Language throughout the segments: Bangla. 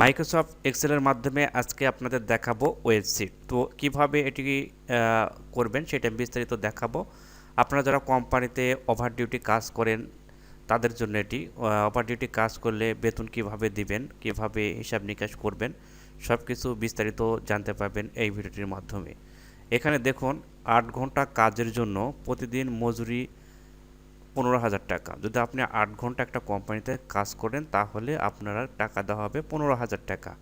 মাইক্রোসফট এক্সেলের মাধ্যমে আজকে আপনাদের দেখাবো ওয়েবসাইট তো কীভাবে এটি করবেন সেটা বিস্তারিত দেখাবো। আপনারা যারা কোম্পানিতে ওভার ডিউটি কাজ করেন, তাদের জন্য এটি ওভার ডিউটি কাজ করলে বেতন কীভাবে দিবেন, কীভাবে হিসাব নিকাশ করবেন সব কিছু বিস্তারিত জানতে পারবেন এই ভিডিওটির মাধ্যমে। এখানে দেখুন, আট ঘণ্টা কাজের জন্য প্রতিদিন মজুরি পনেরো হাজার টাকা। যদি আপনি আট ঘণ্টা একটা কোম্পানিতে কাজ করেন, তাহলে আপনারা টাকা দেওয়া হবে পনেরো হাজার টাকা।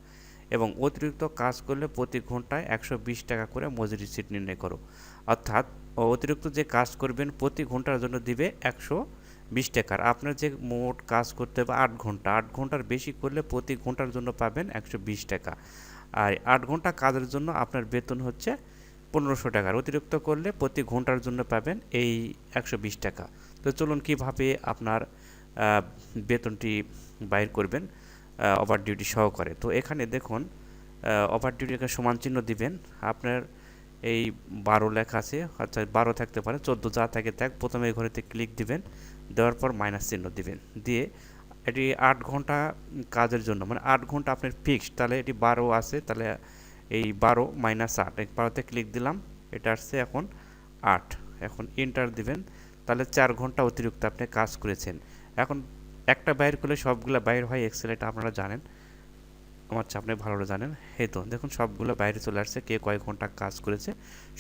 এবং অতিরিক্ত কাজ করলে প্রতি ঘন্টায় একশো বিশ টাকা করে মজুরি সিট নির্ণয় করো। অর্থাৎ অতিরিক্ত যে কাজ করবেন, প্রতি ঘণ্টার জন্য দিবে একশো বিশ টাকার আপনার যে মোট কাজ করতে হবে আট ঘণ্টা। আট ঘণ্টার বেশি করলে প্রতি ঘণ্টার জন্য পাবেন একশো বিশ টাকা। আর আট ঘণ্টা কাজের জন্য আপনার বেতন হচ্ছে পনেরোশো টাকার। অতিরিক্ত করলে প্রতি ঘণ্টার জন্য পাবেন এই একশো বিশ টাকা। তো চলুন কীভাবে আপনার বেতনটি বাইর করবেন ওভার ডিউটি সহকারে। তো এখানে দেখুন ওভার ডিউটিকে সমান চিহ্ন দিবেন। আপনার এই বারো লেখা আছে আচ্ছা বারো থাকতে পারে, চোদ্দ যা থাকে থাক প্রথমে এই ঘরেতে ক্লিক দিবেন, দেওয়ার পর মাইনাস চিহ্ন দিবেন। দিয়ে এটি আট ঘণ্টা কাজের জন্য মানে আট ঘণ্টা আপনার ফিক্সড তাহলে এটি বারো আছে, তাহলে এই বারো মাইনাস আট, এই বারোতে ক্লিক দিলাম, এটা আসছে এখন আট। এখন ইন্টার দিবেন, তাহলে চার ঘণ্টা অতিরিক্ত আপনি কাজ করেছেন। এখন একটা বাইর করলে সবগুলো বাইর হয় এক্সেল এটা আপনারা জানেন। আমার আপনি ভালো জানেন। এই তো, দেখুন সবগুলো বাইরে চলে আসছে, কে কয় ঘণ্টা কাজ করেছে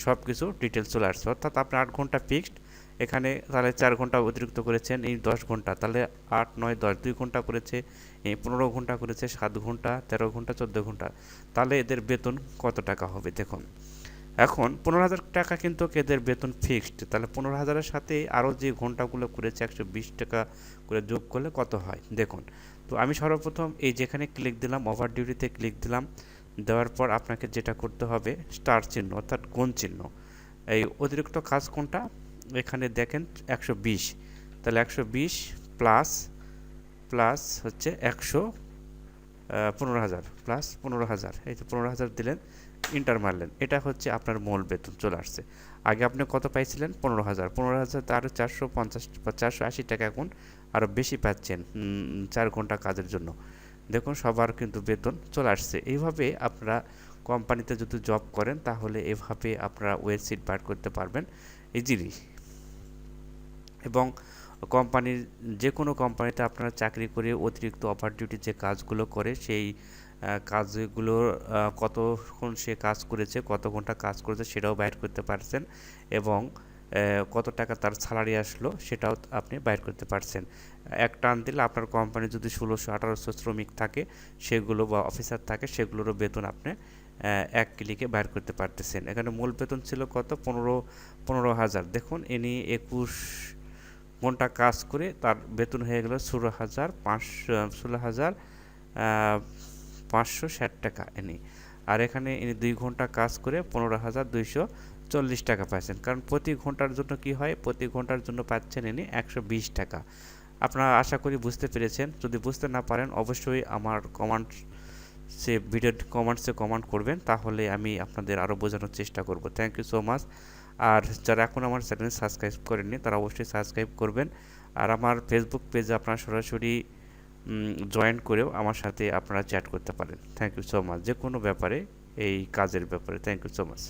সব কিছু ডিটেলস চলে আসছে। অর্থাৎ আপনার আট ঘণ্টা ফিক্সড এখানে তাহলে চার ঘণ্টা অতিরিক্ত করেছেন, এই দশ ঘণ্টা। তাহলে আট, নয়, দশ, দুই ঘণ্টা করেছে, এই পনেরো ঘণ্টা করেছে, সাত ঘণ্টা, তেরো ঘণ্টা, চোদ্দ ঘণ্টা। তাহলে এদের বেতন কত টাকা হবে দেখুন। এখন পনেরো হাজার টাকা কিন্তু এদের বেতন ফিক্সড তাহলে পনেরো হাজারের সাথে আরও যে ঘন্টাগুলো করেছে, একশো বিশ টাকা করে যোগ করলে কত হয়? দেখুন। তো আমি সর্বপ্রথম এই যেখানে ক্লিক দিলাম ওভার ডিউটিতে ক্লিক দিলাম, দেওয়ার পর আপনাকে যেটা করতে হবে স্টার চিহ্ন অর্থাৎ কোন চিহ্ন। এই অতিরিক্ত কাজ কোনটা? এখানে দেখেন একশো বিশ। তাহলে একশো বিশ প্লাস প্লাস হচ্ছে একশো পনেরো হাজার, প্লাস পনেরো হাজার। এই তো পনেরো হাজার দিলেন, ইন্টার মারলেন। এটা হচ্ছে আপনার মূল বেতন, চলে আসছে। আগে আপনি কত পাইছিলেন? পনেরো হাজার। পনেরো হাজার আরও চারশো পঞ্চাশ চারশো আশি টাকা এখন আরও বেশি পাচ্ছেন চার ঘণ্টা কাজের জন্য। দেখুন, সবার কিন্তু বেতন চলে আসছে। এইভাবে আপনারা কোম্পানিতে যদি জব করেন, তাহলে এভাবে আপনারা ওয়েবসাইট বার করতে পারবেন। ইজিলি। এবং কোম্পানির যে কোনো কোম্পানিতে আপনারা চাকরি করে অতিরিক্ত অফার ডিউটি যে কাজগুলো করে সেই আহ, কাজগুলোর কতক্ষণ সে কাজ করেছে কত ঘণ্টা কাজ করেছে সেটাও বাইর করতে পারছেন এবং কত টাকা তার স্যালারি আসলো সেটাও আপনি বাইর করতে পারছেন। এক টান দিলে আপনার কোম্পানি যদি ষোলোশো আঠারোশো শ্রমিক থাকে সেগুলো বা অফিসার থাকে সেগুলোরও বেতন আপনি এক ক্লিকে বাইর করতে পারতেছেন। এখানে মূল বেতন ছিল কত? পনেরো পনেরো হাজার। দেখুন ইনি একুশ ঘণ্টা কাজ করে তার বেতন হয়ে গেল ষোলো হাজার পাঁচশো, ষোলো হাজার পাঁচশো ষাট টাকা এনে। আর এখানে ইনি দুই ঘণ্টা কাজ করে পনেরো হাজার দুইশো চল্লিশ টাকা পাচ্ছেন কারণ প্রতি ঘণ্টার জন্য কি হয়? প্রতি ঘণ্টার জন্য পাচ্ছেন ইনি একশো বিশ টাকা। আপনারা আশা করি বুঝতে পেরেছেন। যদি বুঝতে না পারেন, অবশ্যই আমার কমান্ড সে ভিডিও কমেন্টসে কমেন্ট করবেন। তাহলে আমি আপনাদের আরও বোঝানোর চেষ্টা করব। Thank you so much. আর যারা এখন আমার চ্যানেল সাবস্ক্রাইব করেননি, তারা অবশ্যই সাবস্ক্রাইব করবেন। আর আমার ফেসবুক পেজে আপনারা সরাসরি জয়েন করেও আমার সাথে আপনারা চ্যাট করতে পারেন। থ্যাংক ইউ সো মাচ যে কোনো ব্যাপারে, এই কাজের ব্যাপারে। Thank you so much